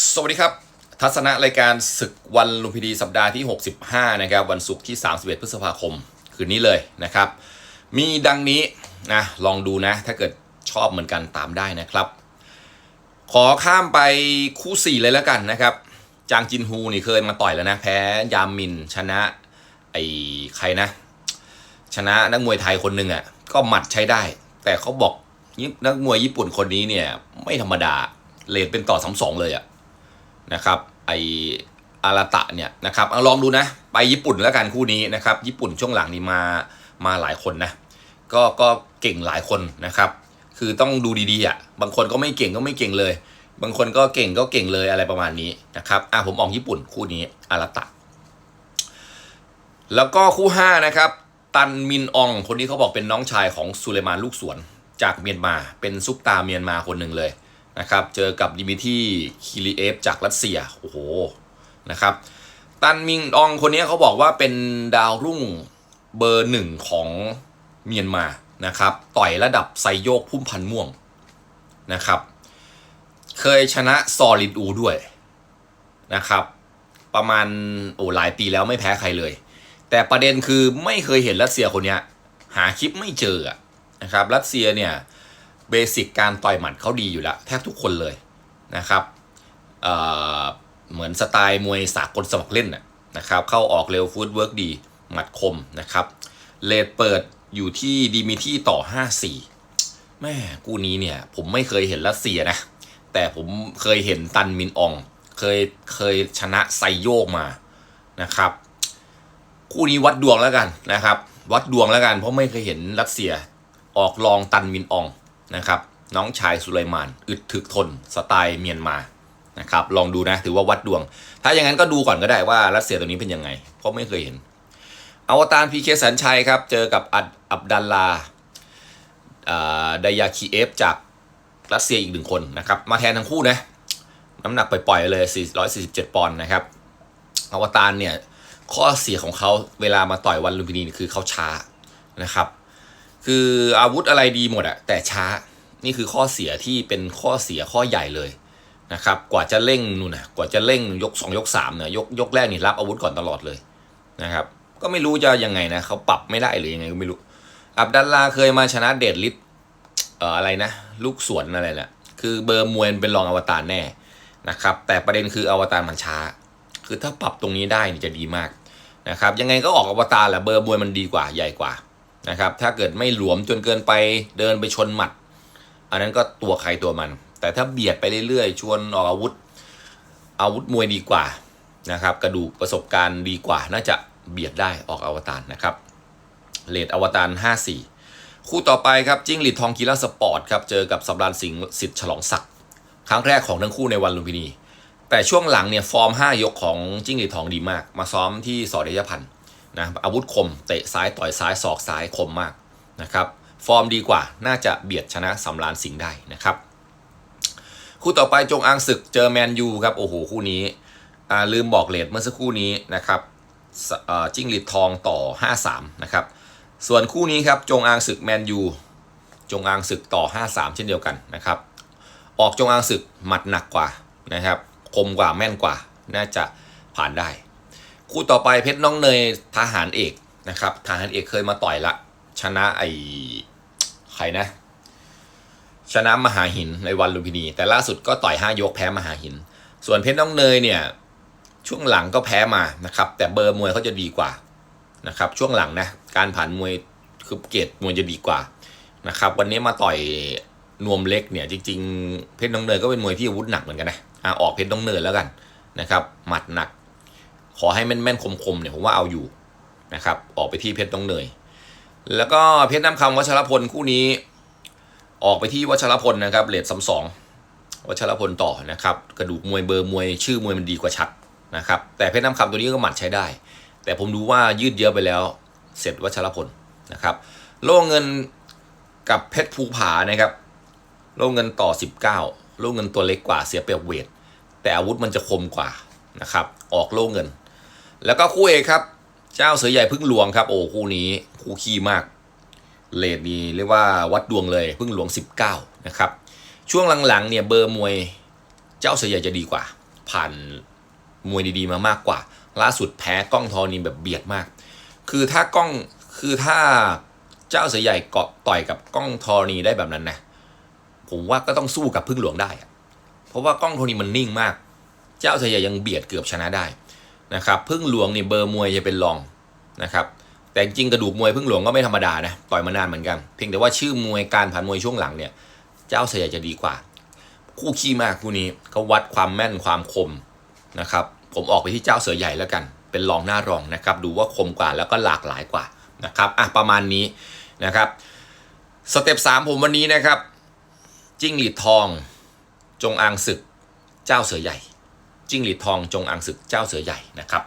สวัสดีครับ ทัศนะรายการศึกวันลุมพินีสัปดาห์ที่ 65 นะครับ วันศุกร์ที่ 31 พฤษภาคม คืนนี้เลยนะครับ มีดังนี้นะลองดูนะ ถ้าเกิดชอบเหมือนกันตามได้นะครับ ขอข้ามไปคู่ 4 เลยแล้วกันนะครับ จางจินฮูนี่เคยมาต่อยแล้วนะ แพ้ยามินชนะไอ้ใครนะ ชนะนักมวยไทยคนหนึ่งอะก็หมัดใช้ได้ แต่เขาบอกนักมวยญี่ปุ่นคนนี้เนี่ยไม่ธรรมดาเลทเป็นต่อสามสองเลยอะ นะครับไออาราตะเนี่ยนะครับอลองดูนะ ไปญี่ปุ่นแล้วกันคู่นี้นะครับ ญี่ปุ่นช่วงหลังนี้มามาหลายคนนะก็ก็เก่งหลายคนนะครับ คือต้องดูดีๆอะบางคนก็ไม่เก่งก็ไม่เก่งเลย บางคนก็เก่งก็เก่งเลยอะไรประมาณนี้นะครับอะผมออกญี่ปุ่นคู่นี้อาราตะ แล้วก็คู่5นะครับตันมินอองคนนี้เขาบอกเป็นน้องชายของสุเลมานลูกสวน จากเมียนมาเป็นซุปตาเมียนมาคนหนึ่งเลย นะครับ เจอกับดิมิที่คิริเอฟจากรัสเซีย โอ้โห นะครับ ตันมิงอองคนนี้เขาบอกว่าเป็นดาวรุ่งเบอร์หนึ่งของเมียนมา นะครับ ต่อยระดับไซโยกพุ่มพันม่วง นะครับ เคยชนะซอลิดอูด้วย นะครับ ประมาณ โอ้หลายปีแล้วไม่แพ้ใครเลย แต่ประเด็นคือไม่เคยเห็นรัสเซียคนนี้หาคลิปไม่เจอนะครับ รัสเซียเนี่ย เบสิกการต่อยหมัดเขาดีอยู่แล้ว แทบทุกคนเลยนะครับเเหมือนสไตล์มวยสากลสมัครเล่นนะครับ เข้าออกเร็วฟูดเวิร์กดี หมัดคมนะครับ เลดเปิดอยู่ที่ดีมิที่ต่อ 5-4แม่กูนี้เนี่ย ผมไม่เคยเห็นรัสเซียนะ แต่ผมเคยเห็นตันมินออง เคยเคยชนะไซโยกมานะครับ คู่นี้วัดดวงแล้วกันนะครับ วัดดวงแล้วกันเพราะไม่เคยเห็นรัสเซียออกลองตันมินออง นะครับ น้องชายสุไลมาน อึดถึกทน สไตล์เมียนมานะครับ ลองดูนะ ถือว่าวัดดวง ถ้าอย่างนั้นก็ดูก่อนก็ได้ว่ารัสเซียตัวนี้เป็นยังไง เพราะไม่เคยเห็น อวตารพีเคสันชัยครับ เจอกับอัดอับดัลลาดายาคีเอฟจากรัสเซียอีกหนึ่งคนนะครับ มาแทนทั้งคู่นะ น้ำหนักปล่อยๆเลย 447 ปอนด์นะครับ อวตารเนี่ย ข้อเสียของเขาเวลามาต่อยวันลุมพินีคือเขาช้านะครับ คืออาวุธอะไรดีหมดอะแต่ช้านี่คือข้อเสียที่เป็นข้อเสียข้อใหญ่เลยนะครับ กว่าจะเร่งนู่นนะกว่าจะเร่งยก 2 ยก3เนี่ยยกยกแรกนี่รับอาวุธก่อนตลอดเลยนะครับ ก็ไม่รู้จะยังไงนะเขาปรับไม่ได้หรือยังไงก็ไม่รู้ อับดัลลาเคยมาชนะเดดลิทเอ่ออะไรนะ ลูกสวนอะไรแหละคือเบอร์มวยเป็นรองอวตารแน่นะครับ แต่ประเด็นคืออวตารมันช้า คือถ้าปรับตรงนี้ได้นี่จะดีมากนะครับ ยังไงก็ออกอวตารแหละเบอร์มวยมันดีกว่าใหญ่กว่า นะครับ ถ้าเกิดไม่หลวมจนเกินไปเดินไปชนหมัด อันนั้นก็ตัวใครตัวมัน แต่ถ้าเบียดไปเรื่อยๆ ชวนออกอาวุธ อาวุธมวยดีกว่านะครับ กระดูกประสบการณ์ดีกว่า น่าจะเบียดได้ออกอวตารนะครับเลดอวตาร 54 คู่ต่อไปครับจิ้งหรีดทองกีฬาสปอร์ตครับเจอกับสับรานสิงห์สิทธิ์ฉลองศักดิ์ครั้งแรกของทั้งคู่ในวันลุมพินี แต่ช่วงหลังเนี่ยฟอร์ม 5 ยกของจิ้งหรีดทองดีมาก มาซ้อมที่สอเดยพันธ์ นะอาวุธคมเตะซ้ายต่อยซ้ายศอกซ้ายคมมากนะครับฟอร์มดีกว่าน่าจะเบียดชนะสำรานสิงห์ได้นะครับคู่ต่อไปจงอางศึกเจอแมนยูครับโอ้โหคู่นี้ลืมบอกเลทเมื่อสักครู่นี้นะครับจิ้งหรีดทองต่อ 5-3นะครับส่วนคู่นี้ครับจงอางศึกแมนยูจงอางศึกต่อ 5-3 เช่นเดียวกันนะครับออกจงอางศึกหมัดหนักกว่านะครับคมกว่าแม่นกว่าน่าจะผ่านได้ คู่ต่อไปเพชรน้องเนยทหารเอกนะครับทหารเอกเคยมาต่อยละ ชนะไอ้ใครนะ ชนะมหาหินในวันลุมพินี แต่ล่าสุดก็ต่อยห้ายกแพ้มหาหิน ส่วนเพชรน้องเนยเนี่ยช่วงหลังก็แพ้มานะครับ แต่เบอร์มวยเขาจะดีกว่านะครับ ช่วงหลังนะการผ่านมวยคือเกตมวยจะดีกว่านะครับ วันนี้มาต่อยนวมเล็กเนี่ยจริงๆ เพชรน้องเนยก็เป็นมวยที่อาวุธหนักเหมือนกันนะอ่ออกเพชรน้องเนยแล้วกันนะครับ หมัดหนัก ขอให้แม่นๆคมๆเนี่ยผมว่าเอาอยู่นะครับ ออกไปที่เพชรต้องเนย แล้วก็เพชรน้ำคำวัชรพลคู่นี้ ออกไปที่วัชรพลนะครับเลดสามสองวัชรพลต่อนะครับ กระดูกมวยเบอร์มวยชื่อมวยมันดีกว่าชัดนะครับ แต่เพชรน้ำคำตัวนี้ก็หมัดใช้ได้ แต่ผมดูว่ายืดเยอะไปแล้ว เสร็จวัชรพลนะครับ โล่เงินกับเพชรภูผานะครับ โล่เงินต่อ 19 โล่เงินตัวเล็กกว่าเสียเปรียบเวทแต่อาวุธมันจะคมกว่านะครับ ออกโล่เงิน แล้วก็คู่เอกครับ เจ้าเสือใหญ่พึ่งหลวงครับ โอ้คู่นี้คู่ขี้มากเลดนี้เรียกว่าวัดดวงเลยพึ่งหลวง 19 นะครับ ช่วงหลังๆเนี่ยเบอร์มวยเจ้าเสือใหญ่จะดีกว่า ผ่านมวยดีๆมามากกว่า ล่าสุดแพ้กล้องธรณีแบบเบียดมาก คือถ้ากล้องคือถ้าเจ้าเสือใหญ่เกาะต่อยกับกล้องธรณีได้แบบนั้นนะผมว่าก็ต้องสู้กับพึ่งหลวงได้ เพราะว่ากล้องธรณีมันนิ่งมาก เจ้าเสือใหญ่ยังเบียดเกือบชนะได้ นะครับพึ่งหลวงนี่เบอร์มวยจะเป็นรองนะครับแต่จริงกระดูกมวยพึ่งหลวงก็ไม่ธรรมดานะต่อยมานานเหมือนกัน เพียงแต่ว่าชื่อมวยการผ่านมวยช่วงหลังเนี่ย เจ้าเสือใหญ่จะดีกว่า คู่ขี้มากคู่นี้ก็วัดความแม่นความคมนะครับผมออกไปที่เจ้าเสือใหญ่แล้วกัน เป็นรองหน้ารองนะครับ ดูว่าคมกว่าแล้วก็หลากหลายกว่านะครับอะประมาณนี้นะครับสเต็ปสามผมวันนี้นะครับ จิ้งหรีดทอง จงอางศึก เจ้าเสือใหญ่ จิ้งหรีดทองจงอังศึกเจ้าเสือใหญ่นะครับ